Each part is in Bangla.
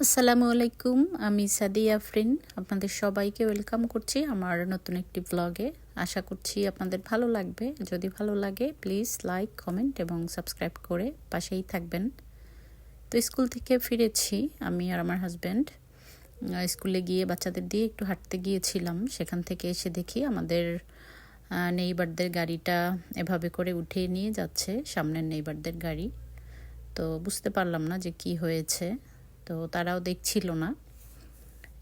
আসসালামু আলাইকুম, আমি সাদিয়া আফরিন আপনাদের সবাইকে ওয়েলকাম করছি আমার নতুন একটি ব্লগে আশা করছি আপনাদের ভালো লাগবে। যদি ভালো লাগে প্লিজ লাইক কমেন্ট এবং সাবস্ক্রাইব করে পাশেই থাকবেন। তো স্কুল থেকে ফিরেছি আমি আর আমার হাজব্যান্ড স্কুলে গিয়ে বাচ্চাদের দিয়ে একটু হাঁটতে গিয়েছিলাম। সেখান থেকে এসে দেখি আমাদের নেইবারদের গাড়িটা এভাবে করে উঠিয়ে নিয়ে যাচ্ছে সামনের নেইবারদের গাড়ি। তো বুঝতে পারলাম না যে কি হয়েছে। তো তারাও দেখছিল না।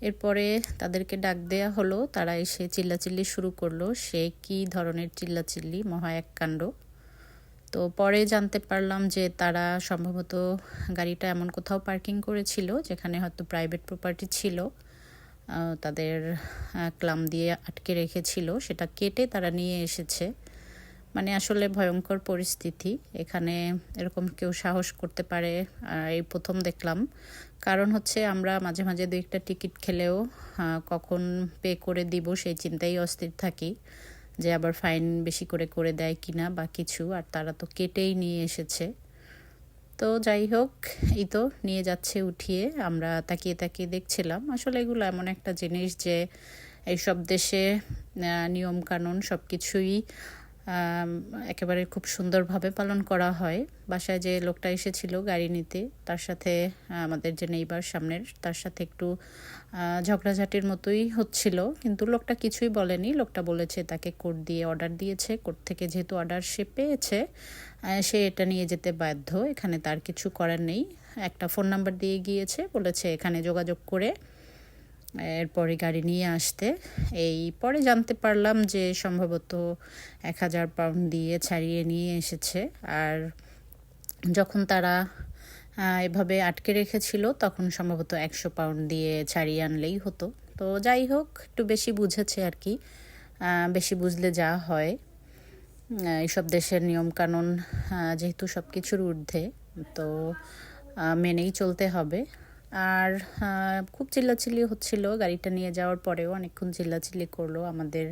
এরপরে তাদেরকে ডাক দেয়া হলো, তারা এসে চিল্লাচিল্লি শুরু করল, সে কি ধরনের চিল্লাচিল্লি, মহা এক কাণ্ড। তো পরে জানতে পারলাম যে তারা সম্ভবত গাড়িটা এমন কোথাও পার্কিং করেছিল, যেখানে হয়তো প্রাইভেট প্রপার্টি ছিল তাদের ক্লাম দিয়ে আটকে রেখেছিল। সেটা কেটে তারা নিয়ে এসেছে। মানে আসলে ভয়ঙ্কর পরিস্থিতি। এখানে এরকম কেউ সাহস করতে পারে এই প্রথম দেখলাম। কারণ হচ্ছে আমরা মাঝে মাঝে দু একটা টিকিট খেলেও কখন পে করে দিব সেই চিন্তাই অস্থির থাকি, যে আবার ফাইন বেশি করে করে দেয় কিনা বা কিছু, আর তারা তো কেটেই নিয়ে এসেছে। তো যাই হোক, এই তো নিয়ে যাচ্ছে উঠিয়ে, আমরা তাকিয়ে তাকিয়ে দেখছিলাম। আসলে এগুলো এমন একটা জিনিস যে এইসব দেশে নিয়মকানুন সব কিছুই একেবারে খুব সুন্দরভাবে পালন করা হয়। বাসায় যে লোকটা এসেছিল গাড়ি নিতে, তার সাথে আমাদের যে নেইবার সামনের, তার সাথে একটু ঝগড়াঝাটির মতোই হচ্ছিল। কিন্তু লোকটা কিছুই বলেনি। লোকটা বলেছে তাকে কোর্ট দিয়ে অর্ডার দিয়েছে। কোর্ট থেকে যেহেতু অর্ডার সে পেয়েছে সে এটা নিয়ে যেতে বাধ্য। এখানে তার কিছু করার নেই। একটা ফোন নাম্বার দিয়ে গিয়েছে। বলেছে এখানে যোগাযোগ করে এরপরে গাড়ি নিয়ে আসতে। এই পরে জানতে পারলাম যে সম্ভবত এক হাজার পাউন্ড দিয়ে ছাড়িয়ে নিয়ে এসেছে। আর যখন তারা এভাবে আটকে রেখেছিল, তখন সম্ভবত একশো পাউন্ড দিয়ে ছাড়িয়ে আনলেই হতো। তো যাই হোক, একটু বেশি বুঝেছে আর কি। বেশি বুঝলে যা হয়। এইসব দেশের নিয়মকানুন যেহেতু সব কিছুর ঊর্ধ্বে, তো মেনেই চলতে হবে। আর খুব চিল্লাচিল্লি হচ্ছিল গাড়িটা নিয়ে যাওয়ার পরেও অনেকক্ষণ চিল্লাচিল্লি করল আমাদের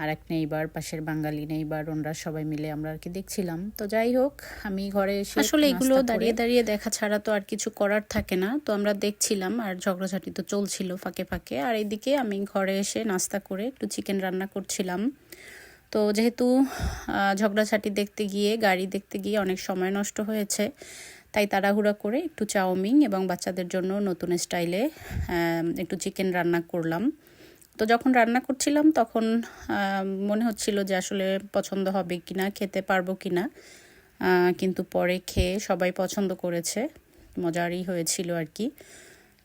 আর এক নেইবার পাশের বাঙালি নেইবার ওনরা সবাই মিলে আমরা আর কি দেখছিলাম। তো যাই হোক আমি ঘরে এসে আসলে এগুলো দাঁড়িয়ে দাঁড়িয়ে দেখা ছাড়া তো আর কিছু করার থাকে না। তো আমরা দেখছিলাম আর ঝগড়াঝাটি তো চলছিল ফাঁকে ফাঁকে। আর এদিকে আমি ঘরে এসে নাস্তা করে একটু চিকেন রান্না করছিলাম। তো যেহেতু ঝগড়াঝাটি দেখতে গিয়ে গাড়ি দেখতে গিয়ে অনেক সময় নষ্ট হয়েছে তাই তাড়াহুড়া করে একটু চাউমিন এবং বাচ্চাদের জন্য নতুন স্টাইলে একটু চিকেন রান্না করলাম। তো যখন রান্না করছিলাম তখন মনে হচ্ছিল যে আসলে পছন্দ হবে কি না খেতে পারব কি না কিন্তু পরে খেয়ে সবাই পছন্দ করেছে। মজারই হয়েছিল আর কি।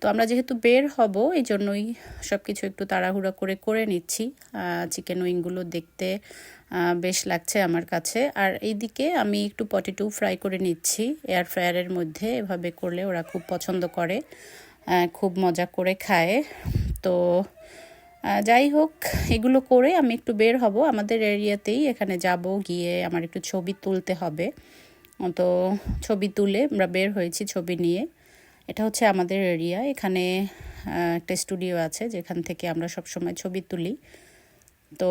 তো আমরা যেহেতু বের হব এই জন্যই সব কিছু একটু তাড়াহুড়া করে করে নিচ্ছি। চিকেন উইংগুলো দেখতে বেশ লাগছে আমার কাছে। আর এইদিকে আমি একটু পটেটো ফ্রাই করে নিচ্ছি। এয়ার ফ্রায়ারের মধ্যে এভাবে করলে ওরা খুব পছন্দ করে খুব মজা করে খায়। তো যাই হোক, এগুলো করে আমি একটু বের হব। আমাদের এরিয়াতেই এখানে যাব, গিয়ে আমার একটু ছবি তুলতে হবে। তো ছবি তুলে আমরা বের হয়েছি ছবি নিয়ে। এটা হচ্ছে আমাদের এরিয়া। এখানে একটা স্টুডিও আছে যেখান থেকে আমরা সব সময় ছবি তুলি। তো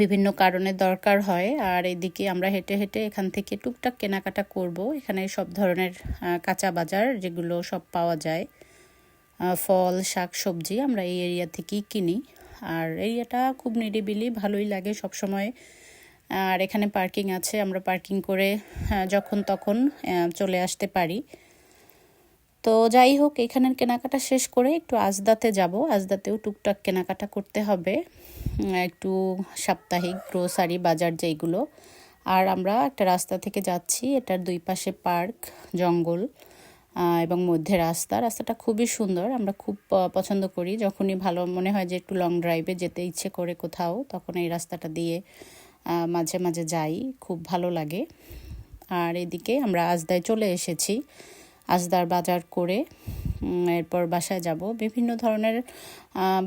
বিভিন্ন কারণে দরকার হয়। আর এদিকে আমরা হেঁটে হেঁটে এখান থেকে টুকটাক কেনাকাটা করব। এখানে সব ধরনের কাঁচা বাজার যেগুলো সব পাওয়া যায় ফল, শাক, সবজি আমরা এই এরিয়া থেকেই কিনি। আর এরিয়াটা খুব নিরিবিলি, ভালোই লাগে সব সময় আর এখানে পার্কিং আছে। আমরা পার্কিং করে যখন তখন চলে আসতে পারি। তো যাই হোক, এখানের কেনাকাটা শেষ করে একটু আজদাতে যাব। আজদাতেও টুকটাক কেনাকাটা করতে হবে। একটু সাপ্তাহিক গ্রোসারি, বাজার যেইগুলো। আর আমরা একটা রাস্তা থেকে যাচ্ছি, এটার দুই পাশে পার্ক, জঙ্গল এবং মধ্যে রাস্তা। রাস্তাটা খুবই সুন্দর, আমরা খুব পছন্দ করি। যখনই ভালো মনে হয় যে একটু লং ড্রাইভে যেতে ইচ্ছে করে কোথাও, তখন এই রাস্তাটা দিয়ে মাঝে মাঝে যাই। খুব ভালো লাগে। আর এদিকে আমরা আজদায় চলে এসেছি। আজদার বাজার করে এরপর বাসায় যাব। বিভিন্ন ধরনের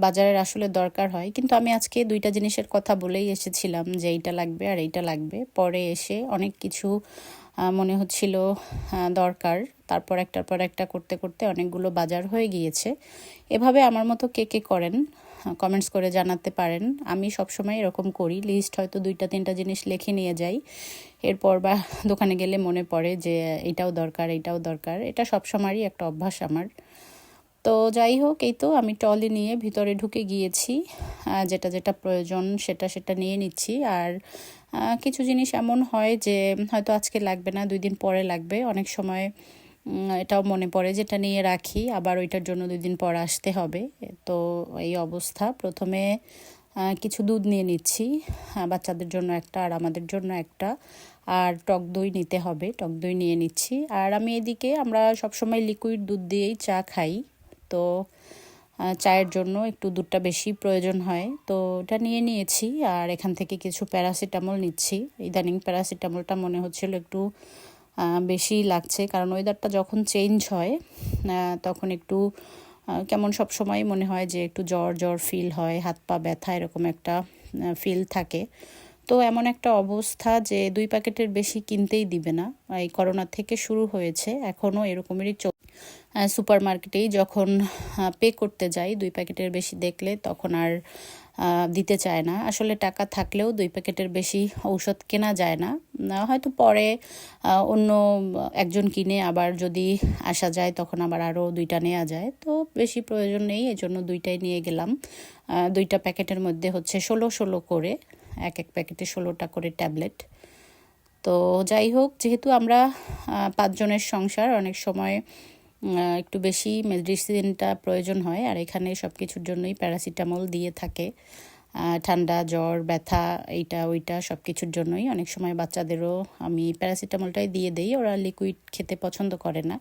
বাজারের আসলে দরকার হয়। কিন্তু আমি আজকে দুইটা জিনিসের কথা বলেই এসেছিলাম যে এইটা লাগবে আর এইটা লাগবে। পরে এসে অনেক কিছু মনে হচ্ছিল দরকার। তারপর একটার পর একটা করতে করতে অনেকগুলো বাজার হয়ে গিয়েছে। এভাবে আমার মতো কে কে করেন? কমেন্টস করে জানাতে পারেন। আমি সবসময় এরকম করি লিস্ট হয়তো দুইটা, তিনটা জিনিস লিখে নিয়ে যাই। এরপর বা দোকানে গেলে মনে পড়ে যে এটাও দরকার এটাও দরকার। এটা সবসময়ই একটা অভ্যাস আমার। তো যাই হোক, এই তো আমি টলি নিয়ে ভিতরে ঢুকে গিয়েছি। যেটা যেটা প্রয়োজন সেটা সেটা নিয়ে নিচ্ছি। আর কিছু জিনিস এমন হয় যে হয়তো আজকে লাগবে না, দুই দিন পরে লাগবে। অনেক সময় এটাও মনে পড়ে যেটা নিয়ে রাখি, আবার ওইটার জন্য দুই দিন পর আসতে হবে। তো এই অবস্থা। প্রথমে কিছু দুধ নিয়ে নিচ্ছি বাচ্চাদের জন্য একটা আর আমাদের জন্য একটা। আর টক দই নিতে হবে, টক দই নিয়ে নিচ্ছি। আর আমি এদিকে, আমরা সবসময় লিকুইড দুধ দিয়েই চা খাই। তো চায়ের জন্য একটু দুধটা বেশি প্রয়োজন হয়। তো, এটা নিয়ে নিয়েছি। আর এখান থেকে কিছু প্যারাসিটামল নিচ্ছি। ইদানিং প্যারাসিটামলটা মনে হচ্ছিল একটু বেশি লাগছে। কারণ ওয়েদারটা যখন চেঞ্জ হয় তখন একটু কেমন সব সময় মনে হয় যে একটু জ্বর জ্বর ফিল হয়, হাত পা ব্যথা এরকম একটা ফিল থাকে। তো এমন একটা অবস্থা যে দুই প্যাকেটের বেশি কিনতেই দিবে না। এই করোনা থেকে শুরু হয়েছে, এখনও এরকমেরই চল সুপার মার্কেটেই যখন পে করতে যাই, দুই প্যাকেটের বেশি দেখলে তখন আর দিতে চায় না। আসলে টাকা থাকলেও দুই প্যাকেটের বেশি ঔষধ কেনা যায় না। হয়তো পরে অন্য একজন কিনে আবার যদি আসা যায়, তখন আবার আরও দুইটা নেওয়া যায়। তো বেশি প্রয়োজন নেই, এজন্য দুইটাই নিয়ে গেলাম। দুইটা প্যাকেটের মধ্যে হচ্ছে ষোলো ষোলো করে, এক এক প্যাকেটে ষোলোটা করে ট্যাবলেট। তো যাই হোক, যেহেতু আমরা পাঁচজনের সংসার, অনেক সময় একটু বেশি মেডিসিনটা প্রয়োজন হয় আর এখানে সব কিছুর জন্যই প্যারাসিটামল দিয়ে থাকে। ঠান্ডা, জ্বর, ব্যথা, এইটা, ওইটা সব কিছুর জন্যই। অনেক সময় বাচ্চাদেরও আমি প্যারাসিটামলটাই দিয়ে দিই, ওরা লিকুইড খেতে পছন্দ করে না।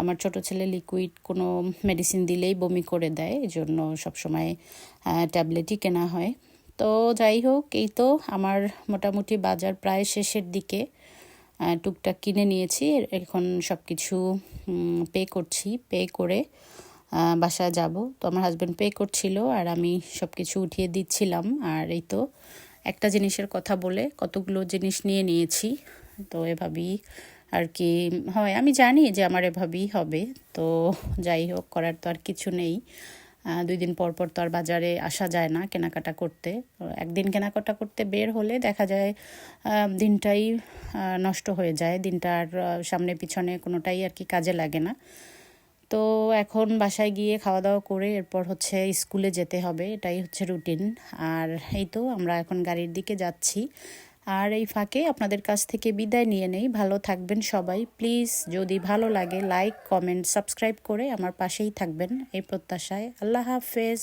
আমার ছোট ছেলে লিকুইড কোনো মেডিসিন দিলেই বমি করে দেয় এই জন্য সবসময় ট্যাবলেটই কেনা হয়। তো যাই হোক, এই তো আমার মোটামুটি বাজার প্রায় শেষের দিকে। টুকটাক কিনে নিয়েছি। এখন সব কিছু পে করছি। পে করে বাসায় যাব। তো আমার হাজব্যান্ড পে করছিল আর আমি সব কিছু উঠিয়ে দিচ্ছিলাম। আর এই তো একটা জিনিসের কথা বলে কতগুলো জিনিস নিয়ে নিয়েছি। তো এভাবেই আর কি হয়। আমি জানি যে আমার এভাবেই হবে। তো যাই হোক, করার তো আর কিছু নেই। দুই দিন পর পর তো আর বাজারে আসা যায় না কেনাকাটা করতে। একদিন কেনাকাটা করতে বের হলে দেখা যায় দিনটাই নষ্ট হয়ে যায়। দিনটা আর সামনে পিছনে কোনোটাই আর কি কাজে লাগে না। তো এখন বাসায় গিয়ে খাওয়া দাওয়া করে এরপর হচ্ছে স্কুলে যেতে হবে। এটাই হচ্ছে রুটিন। আর এই তো আমরা এখন গাড়ির দিকে যাচ্ছি। আর এই ফাঁকে আপনাদের কাছ থেকে বিদায় নিয়ে নেই। ভালো থাকবেন সবাই। প্লিজ, যদি ভালো লাগে লাইক কমেন্ট সাবস্ক্রাইব করে আমার পাশেই থাকবেন এই প্রত্যাশায়। আল্লাহ হাফেজ।